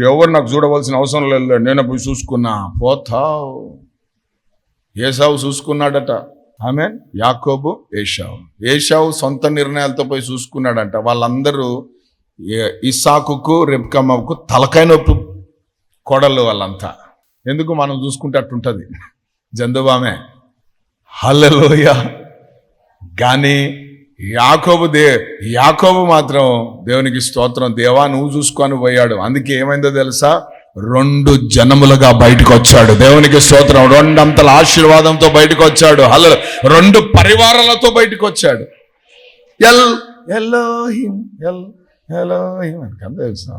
మీరు ఎవరు నాకు చూడవలసిన అవసరం లేదు. నేను పోయి చూసుకున్నా. పోతావు ఏసావు చూసుకున్నాడట. ఆమె యాకోబు ఏషావు ఏషావు సొంత నిర్ణయాలతో పోయి చూసుకున్నాడంట. వాళ్ళందరూ ఇసాకుకు ఇస్సాకుకు రెబ్కమ్మకు తలకాయ నొప్పి కొడలు వాళ్ళంతా. ఎందుకు మనం చూసుకుంటే అట్టుంటుంది? జందుబామే హల్లలోయ. కానీ యాకోబు దే యాకోబు మాత్రం దేవునికి స్తోత్రం దేవా నువ్వు చూసుకొని పోయాడు. అందుకే ఏమైందో తెలుసా? రెండు జనములుగా బయటకు వచ్చాడు దేవునికి స్తోత్రం. రెండంతల ఆశీర్వాదంతో బయటకు వచ్చాడు హలో రెండు పరివారాలతో బయటకు వచ్చాడు ఎల్ ఎల్లోహిం ఎల్ ఎలోహిం అని తెలుసు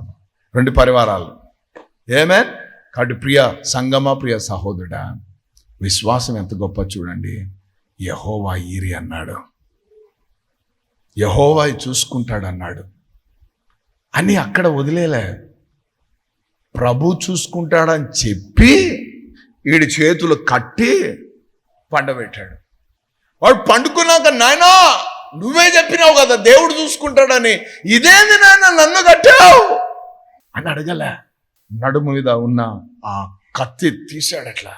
రెండు పరివారాలు. ఏమే? కాబట్టి ప్రియ సంగమ ప్రియ సహోదరుడా విశ్వాసం ఎంత గొప్ప చూడండి. యహోవా ఈరి అన్నాడు. యహోవా చూసుకుంటాడన్నాడు. అని అక్కడ వదిలేలే. ప్రభు చూసుకుంటాడని చెప్పి వీడి చేతులు కట్టి పండబెట్టాడు. వాడు పండుకున్నాక నాయనా నువ్వే చెప్పినావు కదా దేవుడు చూసుకుంటాడని. ఇదేంది నాయన నన్ను కట్టావు. అని అడగలే. నడుము మీద ఉన్న ఆ కత్తి తీశాడు అట్లా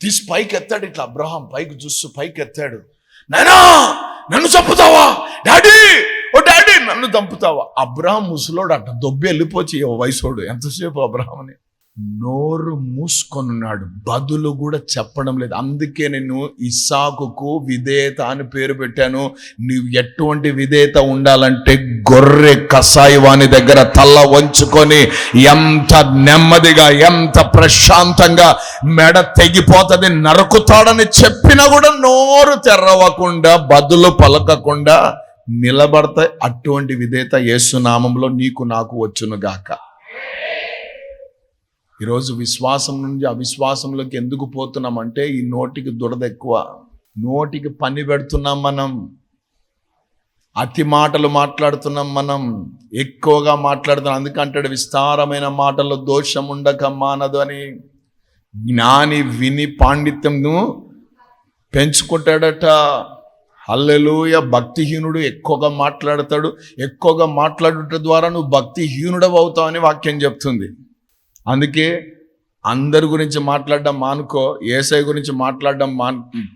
తీసి పైకి ఎత్తాడు ఇట్లా అబ్రహాం పైకి చూస్తూ పైకి ఎత్తాడు నాయనా నన్ను చంపుతావా? డాడీ! ఓ డాడీ నన్ను చంపుతావా? అబ్రహాం ముసలోడు అట్ట దొబ్బి వెళ్ళిపోచి ఓ వయసోడు. ఎంతసేపు అబ్రహాంని నోరు మూసుకొనున్నాడు. బదులు కూడా చెప్పడం లేదు. అందుకే నేను ఇసాకుకు విధేయత అని పేరు పెట్టాను. నీవు ఎటువంటి విధేయత ఉండాలంటే గొర్రె కసాయి వాని దగ్గర తల్ల వంచుకొని ఎంత నెమ్మదిగా ఎంత ప్రశాంతంగా మెడ తెగిపోతుంది నరుకుతాడని చెప్పినా కూడా నోరు తెరవకుండా బదులు పలకకుండా నిలబడతాయి. అటువంటి విధేయత యేసునామంలో నీకు నాకు వచ్చును గాక. ఈరోజు విశ్వాసం నుండి అవిశ్వాసంలోకి ఎందుకు పోతున్నామంటే ఈ నోటికి దురద ఎక్కువ. నోటికి పని పెడుతున్నాం మనం. అతి మాటలు మాట్లాడుతున్నాం మనం. ఎక్కువగా మాట్లాడుతున్నాం. అందుకంటాడు విస్తారమైన మాటల్లో దోషం ఉండక మానదు అని. జ్ఞాని విని పాండిత్యంను పెంచుకుంటాడట. హల్లెలూయ భక్తిహీనుడు ఎక్కువగా మాట్లాడతాడు. ఎక్కువగా మాట్లాడుట ద్వారా నువ్వు భక్తిహీనుడవు అవుతావని వాక్యం చెప్తుంది. అందుకే అందరి గురించి మాట్లాడడం మానుకో ఏసై గురించి మాట్లాడడం మా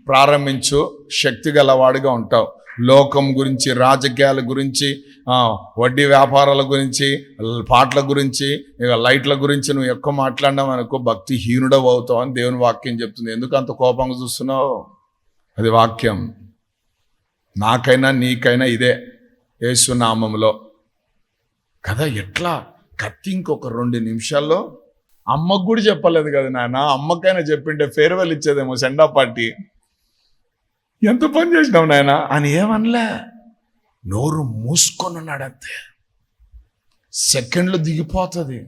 ప్రారంభించు శక్తి గలవాడిగా ఉంటావు. లోకం గురించి రాజకీయాల గురించి వడ్డీ వ్యాపారాల గురించి పాటల గురించి ఇక లైట్ల గురించి నువ్వు ఎక్కువ మాట్లాడినావు అనుకో భక్తిహీనుడవు అవుతావు అని దేవుని వాక్యం చెప్తుంది. ఎందుకు అంత కోపంగా చూస్తున్నావు? అది వాక్యం. నాకైనా నీకైనా ఇదే. యేసునామంలో కదా ఎట్లా? కత్తి ఇంకొక రెండు నిమిషాల్లో అమ్మకు కూడా చెప్పలేదు కదా నాన్న. అమ్మకైనా చెప్పింటే ఫేర్వెల్ ఇచ్చేదేమో సెండా పార్టీ. ఎంత పని చేసినావు నాయన? అని ఏమనలే. నోరు మూసుకొని ఉన్నాడు అంతే. సెకండ్లు దిగిపోతుంది.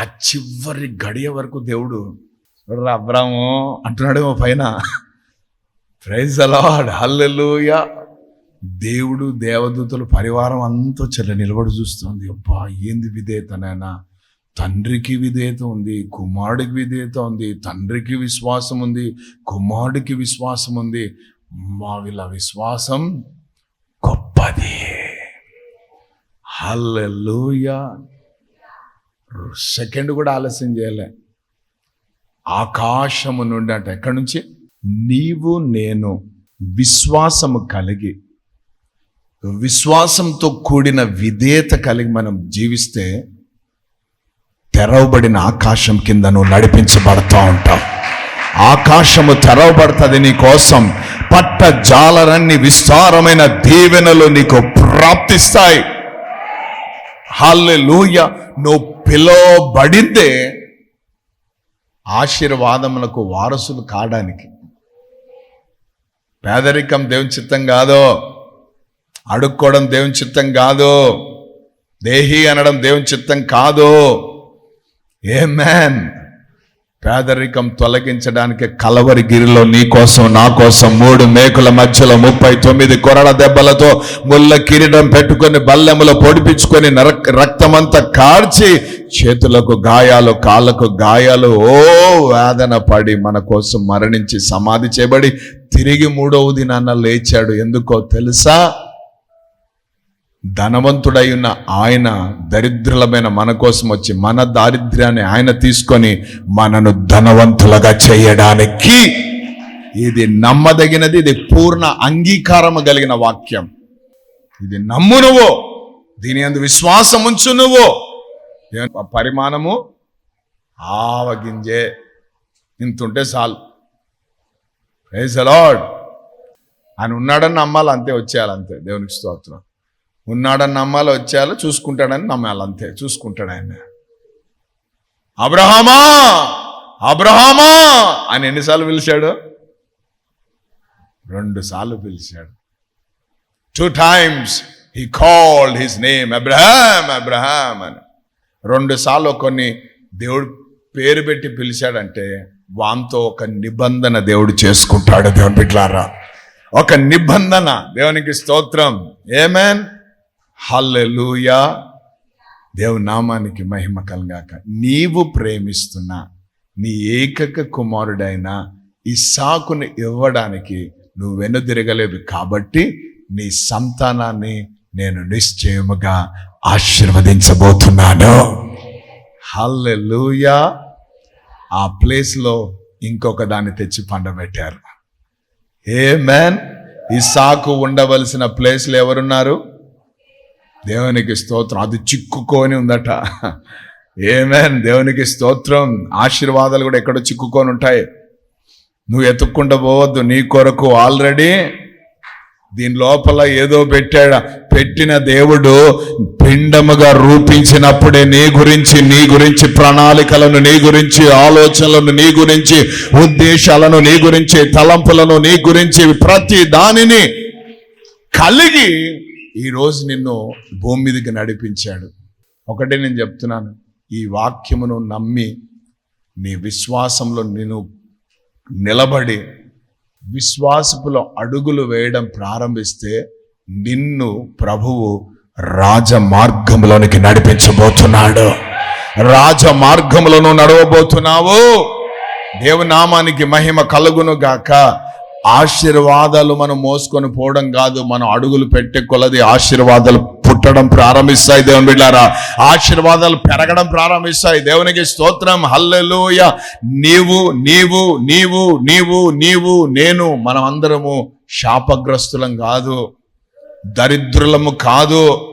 ఆ చివరి గడియ వరకు దేవుడు రబ్రాము అంటున్నాడేమో పైన. ప్రైజ్ అలాడ్ హల్లెలూయా దేవుడు దేవదూతలు పరివారం అంతా చెల్ల నిలబడి చూస్తుంది. అబ్బా ఏంది విధేయతనైనా తండ్రికి విధేయత ఉంది కుమారుడికి విధేయత ఉంది తండ్రికి విశ్వాసం ఉంది కుమారుడికి విశ్వాసం ఉంది. మా వీళ్ళ విశ్వాసం గొప్పది. హల్లెలూయా. సెకండ్ కూడా ఆలస్యం చేయలే. ఆకాశము నుండి అంటే ఎక్కడి నుంచి? నీవు నేను విశ్వాసము కలిగి విశ్వాసంతో కూడిన విధేయత కలిగి మనం జీవిస్తే తెరవబడిన ఆకాశం కింద నువ్వు నడిపించబడతా ఉంటావు. ఆకాశము తెరవబడుతుంది నీ కోసం. పట్ట జాలరన్ని విస్తారమైన దీవెనలు నీకు ప్రాప్తిస్తాయి. హల్లెలూయ. నువ్వు పిలువబడిందే ఆశీర్వాదములకు వారసులు కావడానికి. పేదరికం దేవుని చిత్తం కాదో అడుక్కోవడం దేవుని చిత్తం కాదు. దేహి అనడం దేవుని చిత్తం కాదు. ఏ మ్యాన్ పేదరికం తొలగించడానికి కలవరి గిరిలో నీ కోసం నా కోసం మూడు మేకుల మధ్యలో ముప్పై తొమ్మిది కొరడ దెబ్బలతో ముళ్ళ కిరీటం పెట్టుకొని బల్లెములో పొడిపించుకొని నరక్ రక్తమంతా కార్చి చేతులకు గాయాలు కాళ్ళకు గాయాలు ఓ వేదన పడి మన కోసం మరణించి సమాధి చేయబడి తిరిగి మూడవ దినాన్న లేచాడు. ఎందుకో తెలుసా? ధనవంతుడై ఉన్న ఆయన దరిద్రులమైన మన కోసం వచ్చి మన దారిద్ర్యాన్ని ఆయన తీసుకొని మనను ధనవంతులుగా చేయడానికి. ఇది నమ్మదగినది ఇది పూర్ణ అంగీకారము కలిగిన వాక్యం. ఇది నమ్ము నువ్వు దీని అందు విశ్వాసం ఉంచు నువ్వు. పరిమాణము? ఆవగింజే. ఇంతుంటే చాలు. ప్రైజ్ అలాడ్ ఆయన ఉన్నాడని నమ్మాలి అంతే వచ్చేయాలి అంతే దేవునికి స్తోత్రం. ఉన్నాడని నమ్మాలి వచ్చేయాలి చూసుకుంటాడని నమ్మాలి అంతే చూసుకుంటాడు ఆయన. అబ్రహామా? అబ్రహామా? అని ఎన్నిసార్లు పిలిచాడు? రెండు సార్లు పిలిచాడు. Two times he called his name Abraham Abraham అని. రెండు సార్లు కొన్ని దేవుడు పేరు పెట్టి పిలిచాడంటే వాంతో ఒక నిబంధన దేవుడు చేసుకుంటాడు దేవుని బిడ్లారా. ఒక నిబంధన దేవునికి స్తోత్రం. Amen hallelujah. దేవుని నామానికి మహిమ కలగాక. నీవు ప్రేమిస్తున్న నీ ఏకక కుమారుడైన సాకుని ఇవ్వడానికి నువ్వు వెనుదిరగలేదు కాబట్టి నీ సంతానాన్ని నేను నిశ్చయముగా ఆశీర్వదించబోతున్నాను. హల్లెలూయా. ఆ ప్లేస్లో ఇంకొక దాన్ని తెచ్చి పండబెట్టారు. ఏ మ్యాన్ ఇసాకు ఉండవలసిన ప్లేస్లో ఎవరున్నారు? దేవునికి స్తోత్రం. అది చిక్కుకొని ఉందట. ఏమేన్ దేవునికి స్తోత్రం. ఆశీర్వాదాలు కూడా ఎక్కడో చిక్కుకొని ఉంటాయి. నువ్వు ఎత్తుక్కుంటూ పోవద్దు. నీ కొరకు ఆల్రెడీ దీని లోపల ఏదో పెట్టాడు పెట్టిన దేవుడు పిండముగా రూపించినప్పుడే నీ గురించి నీ గురించి ప్రణాళికలను నీ గురించి ఆలోచనలను నీ గురించి ఉద్దేశాలను నీ గురించి తలంపులను నీ గురించి ప్రతి దానిని కలిగి ఈరోజు నిన్ను భూమి మీదకి నడిపించాడు. ఒకటే నేను చెప్తున్నాను. ఈ వాక్యమును నమ్మి నీ విశ్వాసంలో నేను నిలబడి విశ్వాసపులో అడుగులు వేయడం ప్రారంభిస్తే నిన్ను ప్రభువు రాజ మార్గంలోనికి నడిపించబోతున్నాడు. రాజ మార్గంలోనూ నడవబోతున్నావు దేవునామానికి మహిమ కలుగును గాక. ఆశీర్వాదాలు మనం మోసుకొని పోవడం కాదు మనం అడుగులు పెట్టే కొలది ఆశీర్వాదాలు పుట్టడం ప్రారంభిస్తాయి దేవుని బిడ్డారా. ఆశీర్వాదాలు పెరగడం ప్రారంభిస్తాయి. దేవునికి స్తోత్రం. హల్లెలూయ. నీవు నీవు నీవు నీవు నీవు నేను మనం అందరము శాపగ్రస్తులం కాదు దరిద్రులము కాదు.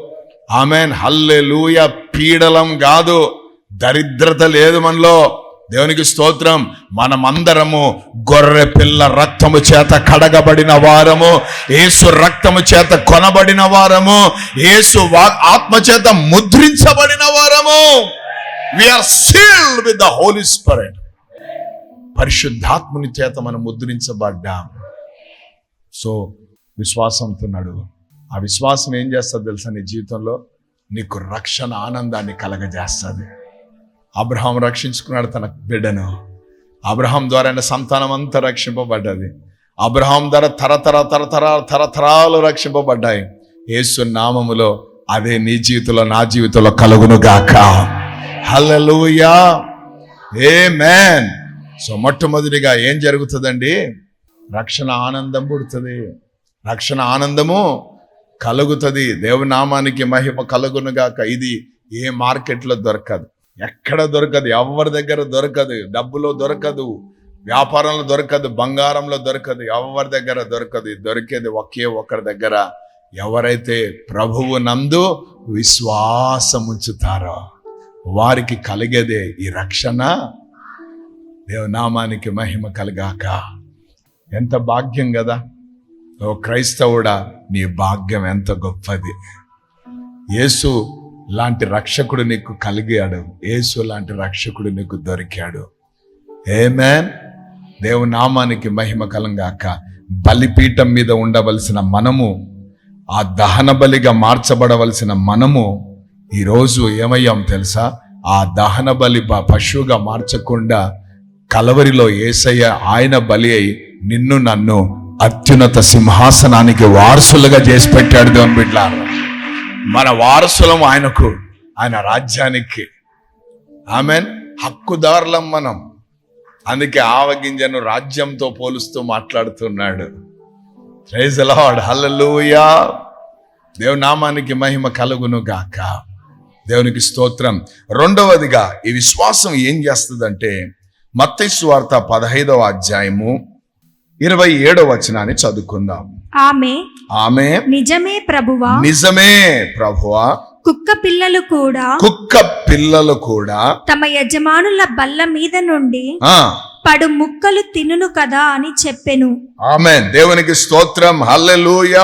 ఆమెన్. హల్లెలూయ. పీడలం కాదు. దరిద్రత లేదు మనలో. దేవునికి స్తోత్రం. మనమందరము గొర్రె పిల్ల రక్తము చేత కడగబడిన వారము ఏసు రక్తము చేత కొనబడిన వారము యేసు వా- ఆత్మ చేత ముద్రించబడిన వారము. Are sealed with the holy spirit పరిశుద్ధాత్ముని చేత మనం ముద్రించబడ్డాం. సో విశ్వాసంతో నడువు ఆ విశ్వాసం ఏం చేస్తుంది తెలుసా నీ జీవితంలో? నీకు రక్షణ ఆనందాన్ని కలగజేస్తుంది. అబ్రహాం రక్షించుకున్నాడు తన బిడ్డను. అబ్రహాం ద్వారా ఆయన సంతానం అంతా రక్షింపబడ్డది. అబ్రహాం ద్వారా తరతర తరతర తరతరాలు రక్షింపబడ్డాయి. యేసు నామములో అదే నీ జీవితంలో నా జీవితంలో కలుగును గాక హలలుయా ఏ మ్యాన్ సో మొట్టమొదటిగా ఏం జరుగుతుందండి? రక్షణ ఆనందం పుడుతుంది. రక్షణ ఆనందము కలుగుతుంది. దేవునామానికి మహిమ కలుగును గాక ఇది ఏ మార్కెట్లో దొరకదు. ఎక్కడ దొరకదు ఎవరి దగ్గర దొరకదు డబ్బులో దొరకదు వ్యాపారంలో దొరకదు బంగారంలో దొరకదు ఎవరి దగ్గర దొరకదు దొరికేది ఒకే ఒకరి దగ్గర. ఎవరైతే ప్రభువు నందు విశ్వాసం ఉంచుతారో వారికి కలిగేదే ఈ రక్షణ. దేవనామానికి మహిమ కలిగాక. ఎంత భాగ్యం కదా. ఓ క్రైస్తవుడా నీ భాగ్యం ఎంత గొప్పది. యేసు లాంటి రక్షకుడు నీకు కలిగాడు. యేసు లాంటి రక్షకుడు నీకు దొరికాడు. ఏమేన్ దేవునామానికి మహిమ కలంగాక బలిపీఠం మీద ఉండవలసిన మనము ఆ దహన బలిగా మార్చబడవలసిన మనము ఈరోజు ఏమయ్యాం తెలుసా? ఆ దహన బలి పశువుగా మార్చకుండా కలవరిలో ఏసయ్య ఆయన బలి అయి నిన్ను నన్ను అత్యున్నత సింహాసనానికి వారసులుగా చేసి పెట్టాడు దేవుని బిడ్డ మన వారసులం ఆయనకు ఆయన రాజ్యానికి. ఆమెన్. హక్కుదారులం మనం. అందుకే ఆవగింజను రాజ్యంతో పోలుస్తూ మాట్లాడుతున్నాడు. ప్రైజ్ లార్డ్ హల్లెలూయా దేవుని నామానికి మహిమ కలుగును గాక. దేవునికి స్తోత్రం. రెండవదిగా ఈ విశ్వాసం ఏం చేస్తుందంటే మత్తయి వార్త పదహైదవ అధ్యాయము ఇరవై ఏడవ వచనాన్ని చదువుకుందాం. ఆమె ఆమె నిజమే ప్రభువా? నిజమే ప్రభువా. కుక్క పిల్లలు కూడా కుక్క పిల్లలు కూడా తమ యజమానుల బల్ల మీద నుండి పడు ముక్కలు తినును కదా అని చెప్పెను. ఆమె దేవునికి స్తోత్రం. హల్లెలూయా.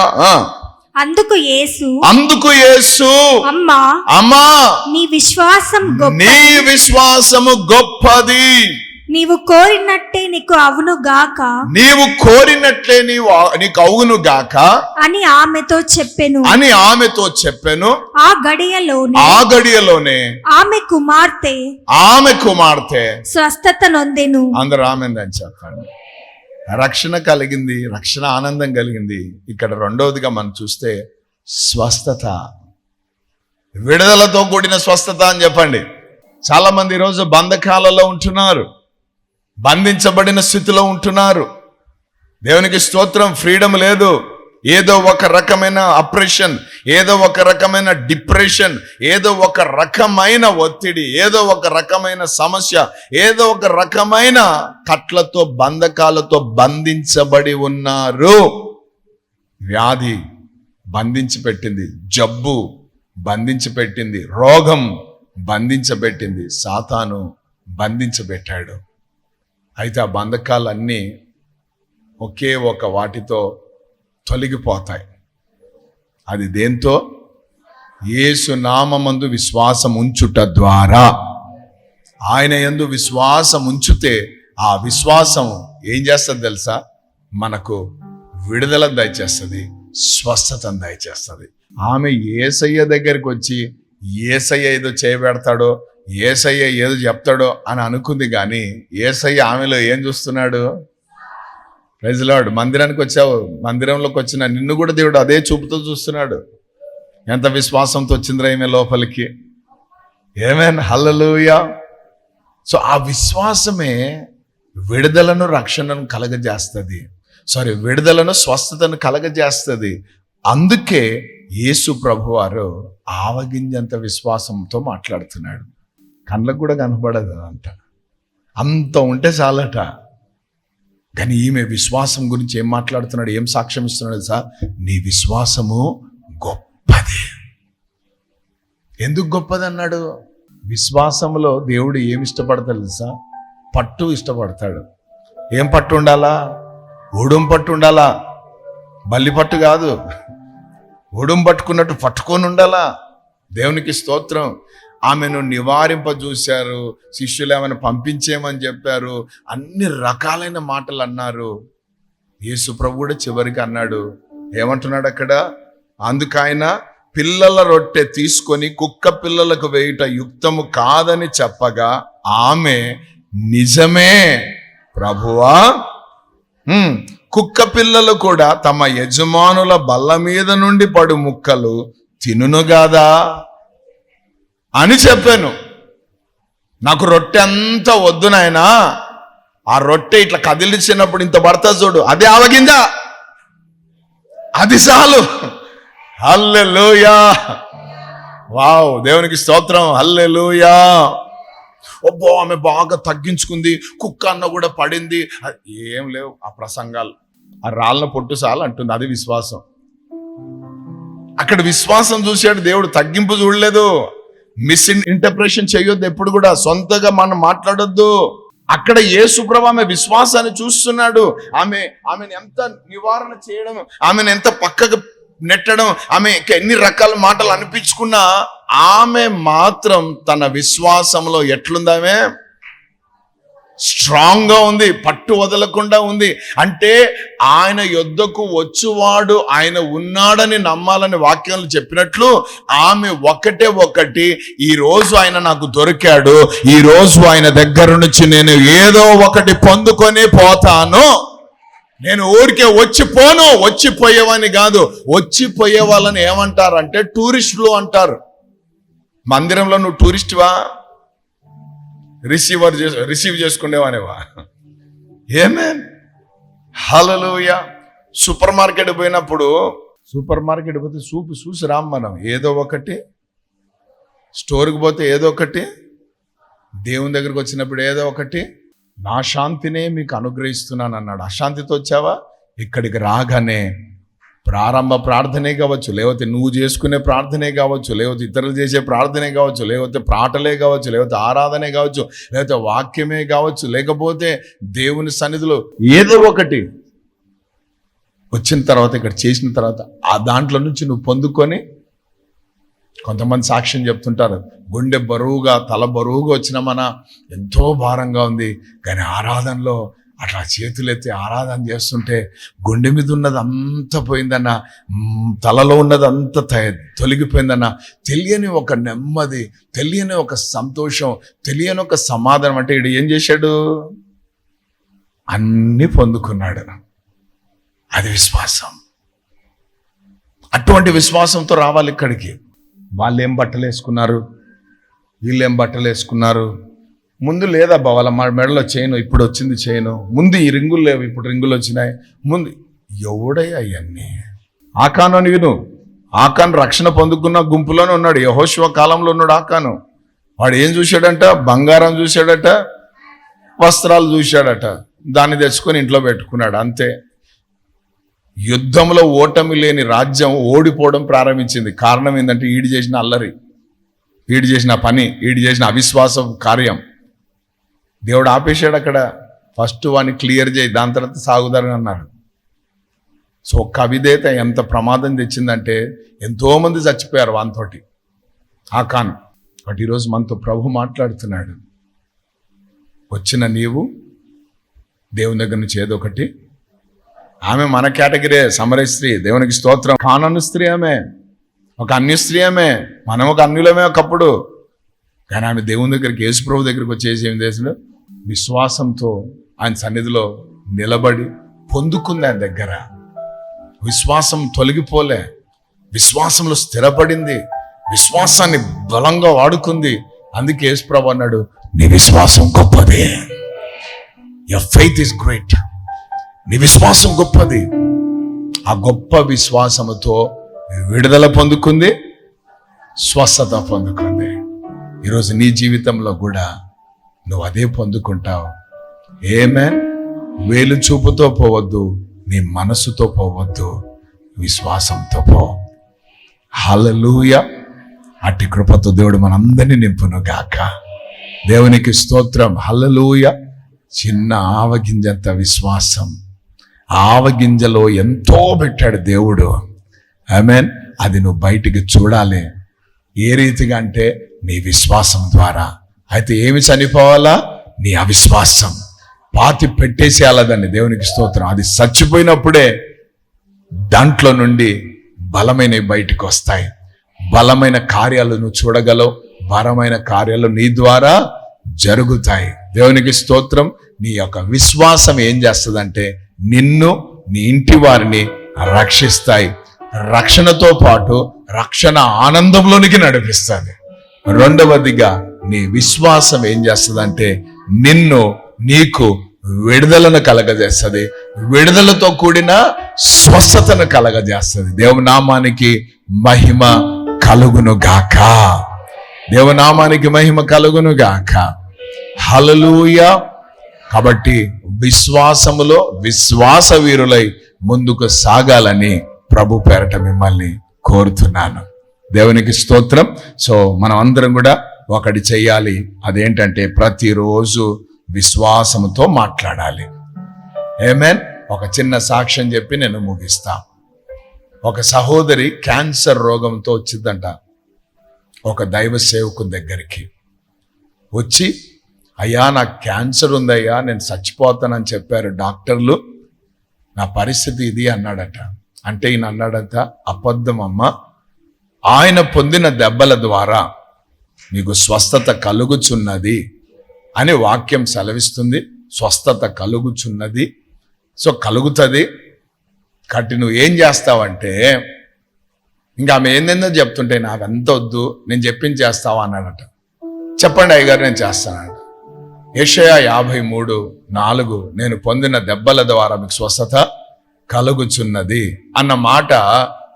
అందుకు యేసు అందుకు యేసు. అమ్మా అమ్మా. నీ విశ్వాసం నీ విశ్వాసము గొప్పది. నీవు కోరినట్టే నీకు అవును గాక. నీవు కోరినట్లే నీవు నీకు అవును గాక. అని ఆమెతో చెప్పెను. అని ఆమెతో చెప్పాను. ఆ గడియలోనే ఆ గడియలోనే ఆమె కుమార్తె ఆమె కుమార్తె స్వస్థత నొందెను. అందరు ఆమెందని చెప్పండి. రక్షణ కలిగింది రక్షణ ఆనందం కలిగింది. ఇక్కడ రెండవదిగా మనం చూస్తే స్వస్థత. విడుదలతో కూడిన స్వస్థత అని చెప్పండి. చాలా మంది ఈరోజు బంధకాలలో ఉంటున్నారు. బంధించబడిన స్థితిలో ఉంటున్నారు. దేవునికి స్తోత్రం ఫ్రీడమ్ లేదు. ఏదో ఒక రకమైన అప్రెషన్ ఏదో ఒక రకమైన డిప్రెషన్ ఏదో ఒక రకమైన ఒత్తిడి ఏదో ఒక రకమైన సమస్య ఏదో ఒక రకమైన కట్లతో బంధకాలతో బంధించబడి ఉన్నారు. వ్యాధి బంధించి పెట్టింది జబ్బు బంధించి పెట్టింది రోగం బంధించబెట్టింది సాతాను బంధించబెట్టాడు. అయితే ఆ బంధకాలన్నీ ఒకే ఒక వాటితో తొలగిపోతాయి. అది దేంతో? యేసు నామందు విశ్వాసం ఉంచుట ద్వారా. ఆయన యందు విశ్వాసం ఉంచితే ఆ విశ్వాసం ఏం చేస్తుంది తెలుసా? మనకు విడుదల దయచేస్తుంది స్వస్థతను దయచేస్తుంది. ఆమె ఏసయ్య దగ్గరికి వచ్చి ఏసయ్య ఏదో చేయబెడతాడో ఏసయ్య ఏదో చెప్తాడో అని అనుకుంది కానీ ఏసయ్య ఆమెలో ఏం చూస్తున్నాడు? ప్రజలాడు మందిరానికి వచ్చావు. మందిరంలోకి వచ్చిన నిన్ను కూడా దేవుడు అదే చూపుతో చూస్తున్నాడు. ఎంత విశ్వాసంతో వచ్చిందిరా ఈమె లోపలికి? ఏమేన్ హల్లలుయా సో ఆ విశ్వాసమే విడుదలను రక్షణను కలగజేస్తుంది. సారీ విడుదలను స్వస్థతను కలగజేస్తుంది. అందుకే యేసు ప్రభువారు ఆవగింజంత విశ్వాసంతో మాట్లాడుతున్నాడు. కళ్ళకు కూడా కనపడదు అంత అంత ఉంటే చాలట. కానీ ఈమె విశ్వాసం గురించి ఏం మాట్లాడుతున్నాడు ఏం సాక్ష్యం ఇస్తున్నాడు సార్ నీ విశ్వాసము గొప్పది. ఎందుకు గొప్పది అన్నాడు? విశ్వాసంలో దేవుడు ఏమి ఇష్టపడతాడు తెలుసా? పట్టు ఇష్టపడతాడు. ఏం పట్టు ఉండాలా? ఓడం పట్టు ఉండాలా? బల్లి పట్టు కాదు. ఓడం పట్టుకున్నట్టు పట్టుకొని ఉండాలా? దేవునికి స్తోత్రం. ఆమెను నివారింప చూశారు శిష్యులు ఏమైనా పంపించేయమని చెప్పారు. అన్ని రకాలైన మాటలు అన్నారు. యేసు ప్రభు కూడా చివరికి అన్నాడు ఏమంటున్నాడు అక్కడ? అందుకైన పిల్లల రొట్టె తీసుకొని కుక్క పిల్లలకు వేయుట యుక్తము కాదని చెప్పగా ఆమె నిజమే ప్రభువా కుక్క పిల్లలు కూడా తమ యజమానుల బల్ల మీద నుండి పడు ముక్కలు తినును గాదా? అని చెప్పాను. నాకు రొట్టె అంతా వద్దు నాయనా. ఆ రొట్టె ఇట్లా కదిలించినప్పుడు ఇంత పడతా చూడు. అది ఆవగిందా? అది చాలు. హల్లెలూయా. వావ్ దేవునికి స్తోత్రం. హల్లెలూయా. ఒబ్బో ఆమె బాగా తగ్గించుకుంది. కుక్క అన్న కూడా పడింది. అది ఏం లేవు ఆ ప్రసంగాలు. ఆ రాళ్ళ పొట్టు చాలు అంటుంది అది విశ్వాసం. అక్కడ విశ్వాసం చూశాడు దేవుడు తగ్గింపు చూడలేదు. మిస్ ఇంటర్ప్రిటేషన్ చేయొద్దు ఎప్పుడు కూడా సొంతగా మనం మాట్లాడొద్దు. అక్కడ యేసుప్రభు ఆమె విశ్వాసాన్ని చూస్తున్నాడు. ఆమె ఆమెను ఎంత నివారణ చేయడం ఆమెను ఎంత పక్కకు నెట్టడం ఆమె ఎన్ని రకాల మాటలు అనిపించుకున్నా ఆమె మాత్రం తన విశ్వాసంలో ఎట్లుందామె స్ట్రాంగ్గా ఉంది పట్టు వదలకుండా ఉంది. అంటే ఆయన యొద్దకు వచ్చువాడు ఆయన ఉన్నాడని నమ్మాలని వాక్యాలు చెప్పినట్లు ఆమె ఒకటే ఒకటి ఈ రోజు ఆయన నాకు దొరికాడు ఈ రోజు ఆయన దగ్గర నుంచి నేను ఏదో ఒకటి పొందుకొని పోతాను. నేను ఊరికే వచ్చిపోను వచ్చిపోయేవని కాదు. వచ్చిపోయే వాళ్ళని ఏమంటారంటే టూరిస్టులు అంటారు. మందిరంలో నువ్వు టూరిస్ట్వా? రిసీవర్ చేసు రిసీవ్ చేసుకునేవానేవా ఏమే? హలలోయ సూపర్ మార్కెట్ పోయినప్పుడు సూపర్ మార్కెట్ పోతే సూపు చూసి రామ్ మనం. ఏదో ఒకటి. స్టోర్కి పోతే ఏదో ఒకటి. దేవుని దగ్గరికి వచ్చినప్పుడు ఏదో ఒకటి. నా శాంతినే మీకు అనుగ్రహిస్తున్నాను అన్నాడు అశాంతితో వచ్చావా? ఇక్కడికి రాగానే ప్రారంభ ప్రార్థనే కావచ్చు లేకపోతే నువ్వు చేసుకునే ప్రార్థనే కావచ్చు లేకపోతే ఇతరులు చేసే ప్రార్థనే కావచ్చు లేకపోతే ప్రాటలే కావచ్చు లేకపోతే ఆరాధనే కావచ్చు లేకపోతే వాక్యమే కావచ్చు లేకపోతే దేవుని సన్నిధిలో ఏదో ఒకటి వచ్చిన తర్వాత ఇక్కడ చేసిన తర్వాత ఆ దాంట్లో నుంచి నువ్వు పొందుకొని కొంతమంది సాక్ష్యం చెప్తుంటారు గుండె బరువుగా తల బరువుగా వచ్చిన మన ఎంతో భారంగా ఉంది కానీ ఆరాధనలో అట్లా చేతులెత్తి ఆరాధన చేస్తుంటే గుండె మీద ఉన్నది అంతా పోయిందన్న తలలో ఉన్నది అంతా త- తొలగిపోయిందన్న తెలియని ఒక నెమ్మది తెలియని ఒక సంతోషం తెలియని ఒక సమాధానం. అంటే ఇడు ఏం చేశాడు? అన్నీ పొందుకున్నాడు. అది విశ్వాసం. అటువంటి విశ్వాసంతో రావాలి ఇక్కడికి. వాళ్ళు ఏం బట్టలు వేసుకున్నారు వీళ్ళు ఏం బట్టలు వేసుకున్నారు ముందు లేదబ్బా వాళ్ళ మా మెడలో చేయను ఇప్పుడు వచ్చింది చేయను ముందు ఈ రింగులు లేవు ఇప్పుడు రింగులు వచ్చినాయి. ముందు ఎవడయ్యా అవన్నీ ఆకాను అని విను. ఆకాను రక్షణ పొందుకున్న గుంపులోనే ఉన్నాడు. యహోశివ కాలంలో ఉన్నాడు ఆకాను. వాడు ఏం చూశాడంట? బంగారం చూశాడట వస్త్రాలు చూశాడట. దాన్ని తెచ్చుకొని ఇంట్లో పెట్టుకున్నాడు. అంతే. యుద్ధంలో ఓటమి లేని రాజ్యం ఓడిపోవడం ప్రారంభించింది. కారణం ఏంటంటే ఈడు చేసిన అల్లరి ఈడు చేసిన పని ఈడు చేసిన అవిశ్వాసం కార్యం. దేవుడు ఆపేశాడు అక్కడ. ఫస్ట్ వాడిని క్లియర్ చేయి దాని తర్వాత సాగుదారని అన్నాడు. సో ఒక్క ఎంత ప్రమాదం తెచ్చిందంటే ఎంతోమంది చచ్చిపోయారు వానితోటి. ఆ కాన్ బట్ ఈరోజు మనతో ప్రభు మాట్లాడుతున్నాడు. వచ్చిన నీవు దేవుని దగ్గర నుంచి ఏదో ఒకటి. ఆమె మన కేటగిరే సమర స్త్రీ దేవునికి స్తోత్రం. కానను స్త్రీ ఆమె. ఒక అన్య స్త్రీ ఆమె. మనం ఒక అన్యులమే ఒకప్పుడు. కానీ ఆమె దేవుని దగ్గరికి యేసుప్రభు దగ్గరికి వచ్చేసి ఏం చేసిండు? విశ్వాసంతో ఆయన సన్నిధిలో నిలబడి పొందుకుంది ఆయన దగ్గర. విశ్వాసం తొలగిపోలే. విశ్వాసంలో స్థిరపడింది. విశ్వాసాన్ని బలంగా వాడుకుంది. అందుకే యేసుప్రభు అన్నాడు నీ విశ్వాసం గొప్పది. యర్ ఫెయిత్ ఇస్ గ్రేట్ నీ విశ్వాసం గొప్పది. ఆ గొప్ప విశ్వాసముతో విడుదల పొందుకుంది స్వస్థత పొందుకుంది. ఈరోజు నీ జీవితంలో కూడా నువ్వు అదే పొందుకుంటావు. ఏమే వేలు చూపుతో పోవద్దు నీ మనసుతో పోవద్దు విశ్వాసంతో పో. హల్లెలూయ అట్టి కృపతో దేవుడు మనందరినీ నింపును గాక దేవునికి స్తోత్రం. హల్లెలూయ చిన్న ఆవగింజంత విశ్వాసం. ఆవగింజలో ఎంతో పెట్టాడు దేవుడు. మీన్ అది నువ్వు బయటికి చూడాలి. ఏ రీతిగా అంటే నీ విశ్వాసం ద్వారా. అయితే ఏమి చనిపోవాలా? నీ అవిశ్వాసం. పాతి పెట్టేసేయాలదండి దేవునికి స్తోత్రం. అది చచ్చిపోయినప్పుడే దాంట్లో నుండి బలమైనవి బయటికి వస్తాయి. బలమైన కార్యాలు నువ్వు చూడగలవు. బలమైన కార్యాలు నీ ద్వారా జరుగుతాయి. దేవునికి స్తోత్రం. నీ యొక్క విశ్వాసం ఏం చేస్తుందంటే నిన్ను నీ ఇంటి వారిని రక్షిస్తాయి. రక్షణతో పాటు రక్షణ ఆనందంలోనికి నడిపిస్తుంది. రెండవదిగా నీ విశ్వాసం ఏం చేస్తుందంటే నిన్ను నీకు విడుదలను కలగజేస్తుంది. విడుదలతో కూడిన స్వస్థతను కలగజేస్తుంది. దేవునామానికి మహిమ కలుగును గాక. దేవనామానికి మహిమ కలుగును గాక. హలలుయ కాబట్టి విశ్వాసములో విశ్వాస వీరులై ముందుకు సాగాలని ప్రభు పేరట మిమ్మల్ని కోరుతున్నాను. దేవునికి స్తోత్రం. సో మనం అందరం కూడా ఒకటి చేయాలి అదేంటంటే ప్రతిరోజు విశ్వాసముతో మాట్లాడాలి. ఏమేన్ ఒక చిన్న సాక్ష్యం చెప్పి నేను ముగిస్తా. ఒక సహోదరి క్యాన్సర్ రోగంతో వచ్చిందంట. ఒక దైవ సేవకుని దగ్గరికి. వచ్చి అయ్యా నాకు క్యాన్సర్ ఉందయ్యా నేను చచ్చిపోతానని చెప్పారు డాక్టర్లు. నా పరిస్థితి ఇది అన్నాడట. అంటే ఈయన అన్నాడట అబద్ధం అమ్మ ఆయన పొందిన దెబ్బల ద్వారా మీకు స్వస్థత కలుగుచున్నది అనే వాక్యం సెలవిస్తుంది. స్వస్థత కలుగుచున్నది. సో కలుగుతుంది. కాబట్టి నువ్వు ఏం చేస్తావంటే ఇంకా ఆమె ఏందేందో చెప్తుంటే నాకు అంత వద్దు నేను చెప్పింది చేస్తావా? అన్నాడట. చెప్పండి అయ్యగారు నేను చేస్తానంట ఏషయా యాభై మూడు నాలుగు నేను పొందిన దెబ్బల ద్వారా మీకు స్వస్థత కలుగుచున్నది అన్న మాట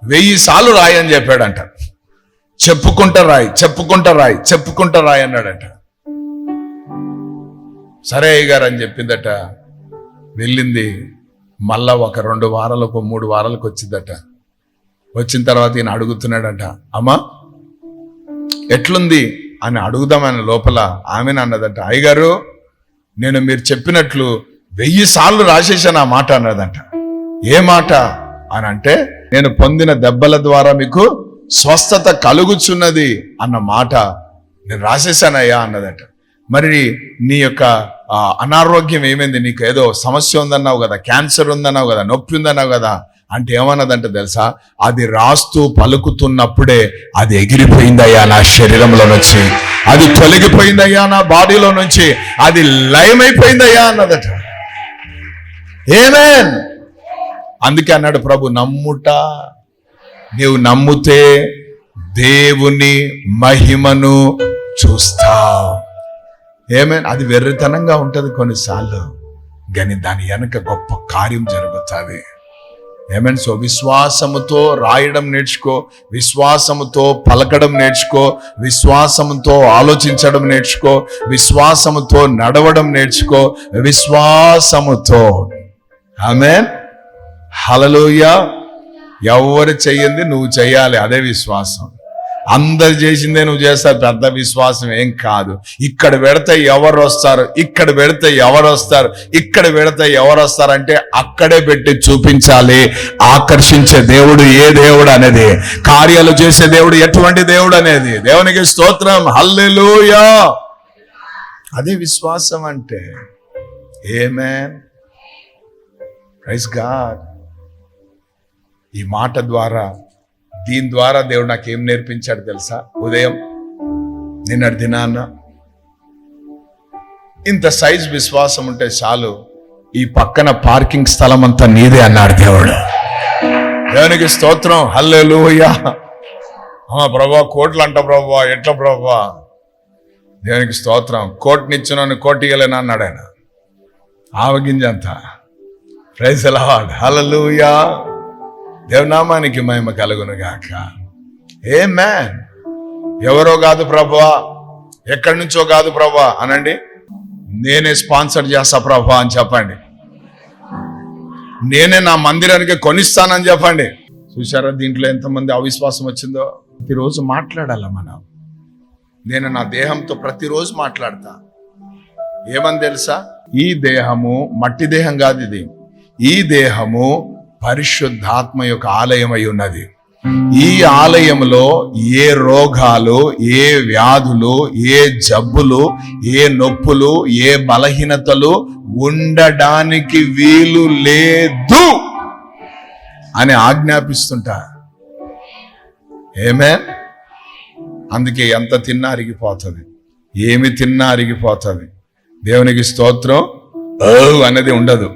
వెయ్యి సార్లు రాయి అని చెప్పాడంట. చెప్పుకుంటా రాయి చెప్పుకుంటా రాయి చెప్పుకుంటా రాయి అన్నాడంట. సరే అయ్యగారు అని చెప్పిందట. వెళ్ళింది. మళ్ళా ఒక రెండు వారాలకు మూడు వారాలకు వచ్చిందట. వచ్చిన తర్వాత ఈయన అడుగుతున్నాడంట అమ్మా ఎట్లుంది? అని అడుగుదామని లోపల ఆమెను అన్నదంట. అయ్యగారు నేను మీరు చెప్పినట్లు వెయ్యి సార్లు రాసేసాను ఆ మాట అన్నదంట. ఏ మాట? అని అంటే నేను పొందిన దెబ్బల ద్వారా మీకు స్వస్థత కలుగుచున్నది అన్న మాట నేను రాసేసానయ్యా అన్నదట. మరి నీ యొక్క అనారోగ్యం ఏమైంది? నీకు ఏదో సమస్య ఉందన్నావు కదా క్యాన్సర్ ఉందన్నావు కదా నొప్పి ఉందన్నావు కదా అంటే ఏమన్నదంటే తెలుసా? అది రాస్తూ పలుకుతున్నప్పుడే అది ఎగిరిపోయిందయ్యా నా శరీరంలో నుంచి. అది తొలగిపోయిందయ్యా నా బాడీలో నుంచి. అది లయమైపోయిందయ్యా అన్నదట. ఏమేన్ అందుకే అన్నాడు ప్రభు నమ్ముట. నీవు నమ్ముతే దేవుని మహిమను చూస్తావు. ఏమేన్ అది వెర్రితనంగా ఉంటుంది కొన్నిసార్లు. కానీ దాని వెనక గొప్ప కార్యం జరుగుతుంది. ఏమేన్ సో విశ్వాసముతో రాయడం నేర్చుకో విశ్వాసముతో పలకడం నేర్చుకో విశ్వాసముతో ఆలోచించడం నేర్చుకో విశ్వాసముతో నడవడం నేర్చుకో విశ్వాసముతో. ఆమె హలలోయ ఎవరు చెయ్యింది నువ్వు చేయాలి అదే విశ్వాసం. అందరు చేసిందే నువ్వు చేస్తారు పెద్ద విశ్వాసం ఏం కాదు. ఇక్కడ పెడితే ఎవరు వస్తారు ఇక్కడ పెడితే ఎవరు వస్తారు ఇక్కడ పెడితే ఎవరు వస్తారంటే అక్కడే పెట్టి చూపించాలి. ఆకర్షించే దేవుడు ఏ దేవుడు అనేది కార్యాలు చేసే దేవుడు ఎటువంటి దేవుడు అనేది. దేవునికి స్తోత్రం హల్లెలూయా. అదే విశ్వాసం అంటే ఏమే ప్రైజ్ గాడ్ ఈ మాట ద్వారా దీని ద్వారా దేవుడు నాకు ఏం నేర్పించాడు తెలుసా? ఉదయం నిన్నటి దినాన్న ఇంత సైజ్ విశ్వాసం ఉంటే చాలు ఈ పక్కన పార్కింగ్ స్థలం అంతా నీదే అన్నాడు దేవుడు. దేవునికి స్తోత్రం హల్లెలూయా. ఆ ప్రభా కోట్లు అంట ప్రభా ఎట్లా ప్రభా? దేవునికి స్తోత్రం కోటినిచ్చునని కోటిగలేను అన్నాడు ఆయన. ఆవగింజ అంతా ప్రైజ్ ఎలా హల్లెలూయా. దేవనామానికి మహిమ కలుగునుగాక. ఏ మ్యాన్ ఎవరో కాదు ప్రభా ఎక్కడి నుంచో కాదు ప్రభా అనండి. నేనే స్పాన్సర్ చేస్తా ప్రభా అని చెప్పండి. నేనే నా మందిరానికి కొనిస్తానని చెప్పండి. చూసారా దీంట్లో ఎంతమంది అవిశ్వాసం వచ్చిందో? ప్రతిరోజు మాట్లాడాల మనం? నేను నా దేహంతో ప్రతిరోజు మాట్లాడతా. ఏమని తెలుసా? ఈ దేహము మట్టి దేహం కాదు ఇది. ఈ దేహము పరిశుద్ధాత్మ యొక్క ఆలయం అయి ఉన్నది. ఈ ఆలయంలో ఏ రోగాలు ఏ వ్యాధులు ఏ జబ్బులు ఏ నొప్పులు ఏ బలహీనతలు ఉండడానికి వీలు లేదు అని ఆజ్ఞాపిస్తుంటా. ఏమే అందుకే ఎంత తిన్నా అరిగిపోతుంది. ఏమి తిన్నా అరిగిపోతుంది. దేవునికి స్తోత్రం. ఓ అనేది ఉండదు.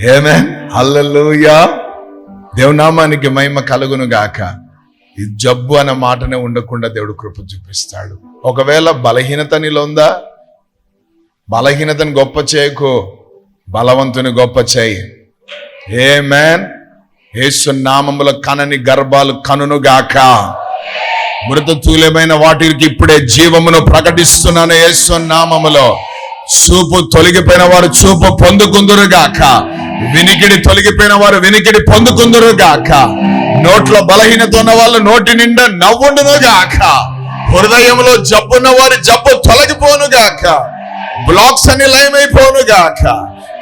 ఏమే హల్లలుయా. దేవునామానికి మహిమ కలుగును గాక. ఈ జబ్బు అన్న మాటనే ఉండకుండా దేవుడు కృప చూపిస్తాడు. ఒకవేళ బలహీనత నీలో ఉందా బలహీనతను గొప్ప చేయకు. బలవంతుని గొప్ప చేయి. ఏ మ్యాన్ యేసు నామముల కనని గర్భాలు కనును గాక. మృత తూలమైన వాటికి ఇప్పుడే జీవమును ప్రకటిస్తున్నాను యేసు నామములో. చూపు తొలగిపోయిన వారు చూపు పొందుకుందురు గాక. వినికిడి తొలగిపోయిన వారు వినికిడి పొందుకుందురు గాక. నోట్లో బలహీనత ఉన్న వాళ్ళు నోటి నిండా నవ్వుండును గాక. హృదయంలో జబ్బున్న వారి జబ్బు తొలగిపోను గాక. బ్లాక్స్ అన్ని లయమైపోను గాక.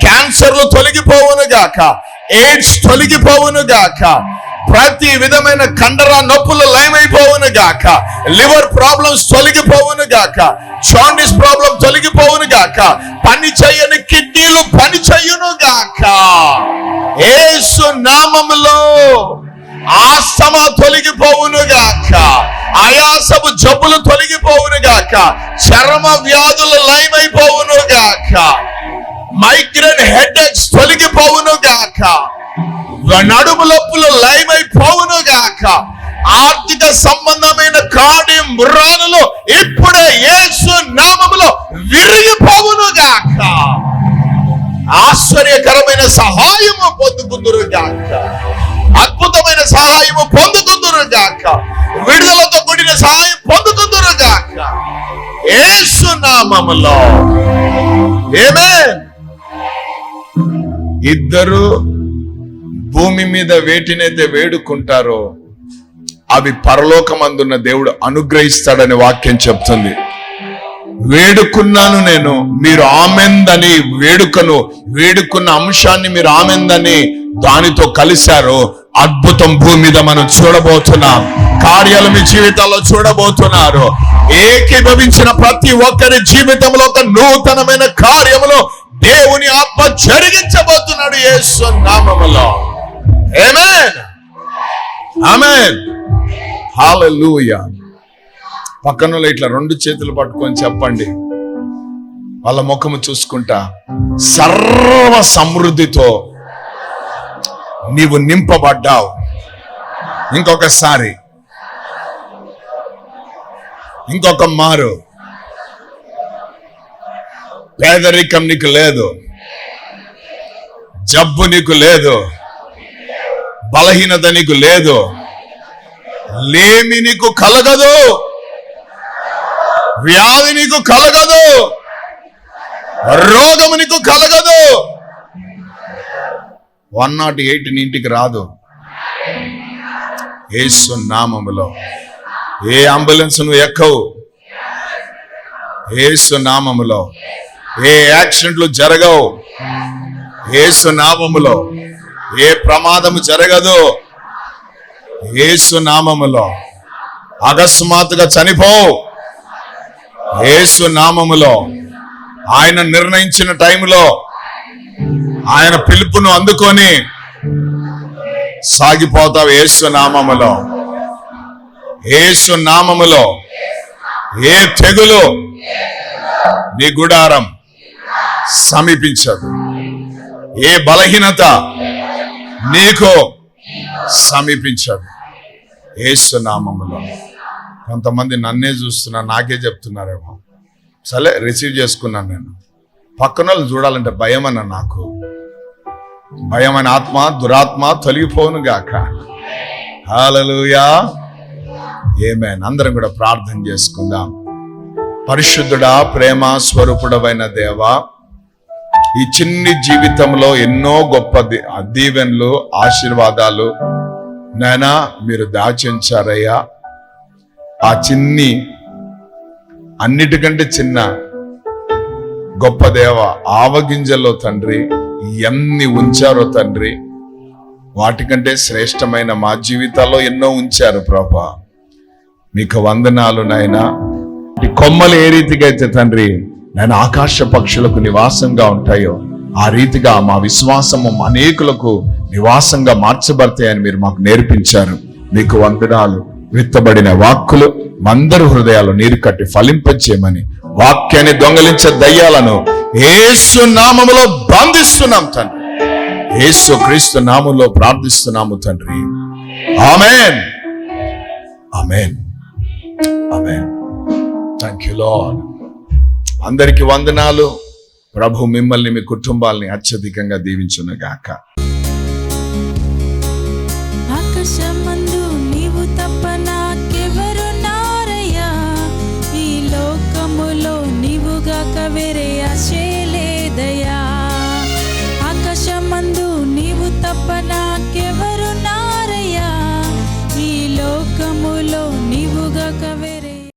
క్యాన్సర్లు తొలగిపోవును గాక. ఎయిడ్స్ తొలగిపోవును గాక. ప్రతి విధమైన కండర నొప్పులు లయమైపోవును గాక. లివర్ ప్రాబ్లమ్స్ తొలగిపోవును గాక. జాండిస్ ప్రాబ్లం తొలగిపోవును గాక. పని చేయని కిడ్నీలు పని చేయును గాక. ఏసు నామములో ఆస్తమ తొలగిపోవును గాక. ఆయాసపు జబ్బులు తొలగిపోవును గాక. చర్మ వ్యాధులు లయమైపోవును గాక. మైగ్రేన్ హెడేక్స్ తొలగిపోవును గాక. నడుము నొప్పులు లయమైపోవును గాక ఆర్థిక సంబంధమైన కాడి ముర్రానులు ఇప్పుడే యేసు నామములో విరిగిపోవును గాక ఆశ్చర్యకరమైన సహాయము పొందుకుందురు గాక అద్భుతమైన సహాయము పొందుకుందురు గాక విడుదలతో కూడిన సహాయం పొందుకుందురు గాక యేసు నామములో. ఏమే ఇద్దరు భూమి మీద వేటినైతే వేడుకుంటారో అవి పరలోకమందున్న దేవుడు అనుగ్రహిస్తాడని వాక్యం చెప్తుంది. వేడుకున్నాను నేను మీరు ఆమెందని వేడుకను వేడుకున్న అంశాన్ని మీరు ఆమెందని దానితో కలిశారు. అద్భుతం భూమి మీద మనం చూడబోతున్నాం. కార్యాలు మీ జీవితాల్లో చూడబోతున్నారు. ఏకీభవించిన ప్రతి ఒక్కరి జీవితంలో ఒక నూతనమైన కార్యములో దేవుని ఆత్మ జరిగించబోతున్నాడు యేసు నామములో. ఆమేన్ ఆమేన్ హల్లెలూయా పక్కన ఇట్లా రెండు చేతులు పట్టుకొని చెప్పండి. వాళ్ళ ముఖము చూసుకుంటా. సర్వ సమృద్ధితో నీవు నింపబడ్డావు. ఇంకొకసారి. ఇంకొక మారు. పేదరికం నీకు లేదు. జబ్బు నీకు లేదు. బలహీనత నీకు లేదు. లేమి నీకు కలగదు. వ్యాధి నీకు కలగదు. రోగము నీకు కలగదు. వన్ నాట్ ఎయిట్ నీ ఇంటికి రాదు. ఏసు నామములో. ఏ అంబులెన్స్ నువ్వు ఎక్కవు? ఏసు నామములో. ఏ యాక్సిడెంట్లు జరగవు? ఏసు నామములో. ఏ ప్రమాదము జరగదు. ఏసు నామములో అకస్మాత్తుగా చనిపోవు. ఏసు నామములో ఆయన నిర్ణయించిన టైంలో ఆయన పిలుపును అందుకొని సాగిపోతావు యేసు నామములో ఏసు నామములో ఏ తెగులు నీ గుడారం సమీపించదు. ఏ బలహీనత నీకు సమీపించాడు. యేసు నామములో. కొంతమంది నన్నే చూస్తున్నా నాకే చెప్తున్నారేమో. సరే రిసీవ్ చేసుకున్నాను నేను. పక్కన వాళ్ళు చూడాలంటే భయం అన్న నాకు. భయం అనే ఆత్మ దురాత్మ తొలగిపోను గాక. హాలలుయా ఏమేన్ అందరం కూడా ప్రార్థన చేసుకుందాం. పరిశుద్ధుడా ప్రేమ స్వరూపుడమైన దేవా ఈ చిన్ని జీవితంలో ఎన్నో గొప్ప ది- దీవెనలు ఆశీర్వాదాలు. నాయనా మీరు దాచించారయ్యా. ఆ చిన్ని అన్నిటికంటే చిన్న గొప్ప దేవ ఆవగింజల్లో తండ్రి ఎన్ని ఉంచారో తండ్రి. వాటికంటే శ్రేష్టమైన మా జీవితాల్లో ఎన్నో ఉంచారు ప్రభా. మీకు వందనాలు నాయన. ఈ కొమ్మలు ఏ రీతిగా అయితే తండ్రి నేను ఆకాశ పక్షులకు నివాసంగా ఉంటాయో ఆ రీతిగా మా విశ్వాసము అనేకులకు నివాసంగా మార్చబడతాయని మీరు మాకు నేర్పించారు. మీకు వందనాలు. విత్తబడిన వాక్కులు మందరు హృదయాలు నీరు కట్టి ఫలింపచేయమని వాక్యాన్ని దొంగలించే దయ్యాలను ఏసు నామములో బంధిస్తున్నాం తండ్రి. ఏసు క్రీస్తు నామంలో ప్రార్థిస్తున్నాము తండ్రి. Amen. Amen. Amen. Thank you Lord అందరికి వందనాలు. ప్రభు మిమ్మల్ని మీ కుటుంబాల్ని అత్యధికంగా దీవించునుగాక. గాక